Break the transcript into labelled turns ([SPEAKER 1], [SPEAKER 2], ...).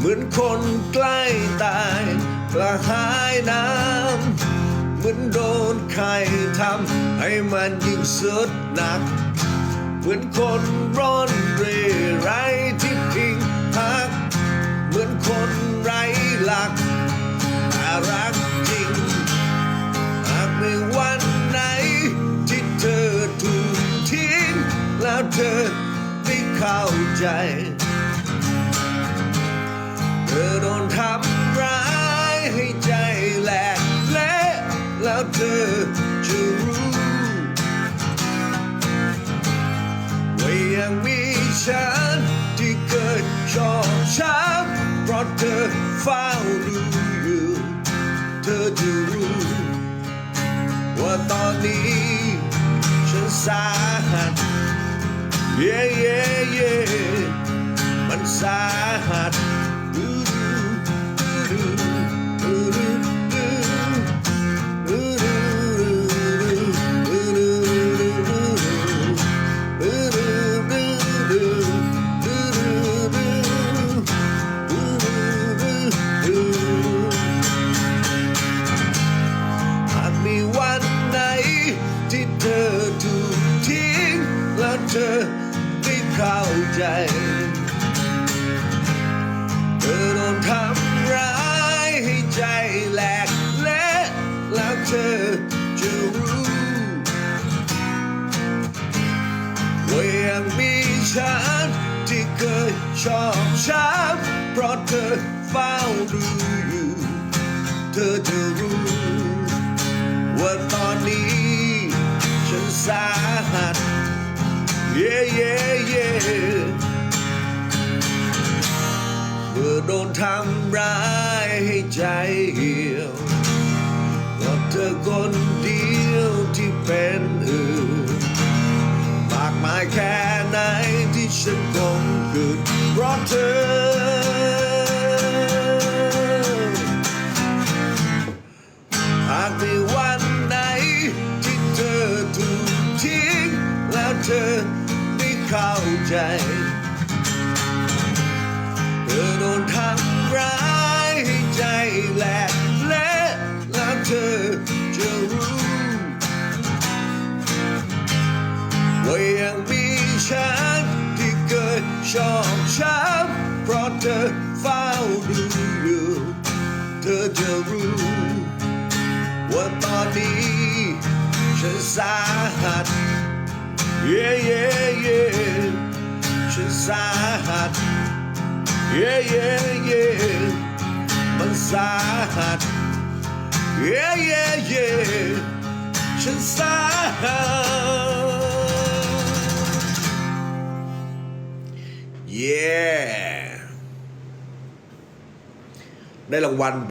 [SPEAKER 1] เหมือนคนใกล้ตายกระหายน้ำเหมือนโดนใครทำให้มันยิ่งสุดหนัก เหมือนคนร้อนเร่ไรที่พิงพัก เหมือนคนไร้หลักแต่รักจริงหากในวันไหนที่เธอถูกทิ้งแล้วเธอไม่เข้าใจางมีฉันที่เกิดชอบช้ำเพราะเธอเฝ้าดูอยู่ เธอจะรู้ ว่าตอนนี้ฉันสาหัสเย่เย่เย่มันสาหัส มีวันไหน ที่เธอถูกทิ้งแล้วเธอไม่เข้าใจเธอโดนทำร้ายให้ใจแหลกเละแล้วเธอจะรู้ว่ายังมีฉันที่เคยชอบช้ำเพราะเธอเฝ้าดูอยู่ เย่เย่เย่เมื่อโดนทำร้ายให้ใจเหี่ยวก็เธอคนเดียวที่เป็นอื่นมากมายแค่ไหนที่ฉันคงคืนเพราะเธอหากมีวันไหนที่เธอถูกทิ้งแล้วเธอ เข้าใจ เธอโดนทำร้ายให้ใจแหลกเละแล้วเธอจะรู้ว่ายังมีฉันที่เคยชอบช้ำเพราะเธอเฝ้าดูอยู่เธอจะรู้ว่าตอนนี้ฉันสาหัส yeah, yeah, yeah, שזעת, yeah, yeah, yeah, מזעת, yeah, yeah, yeah, שזעת. Yeah. Đây là One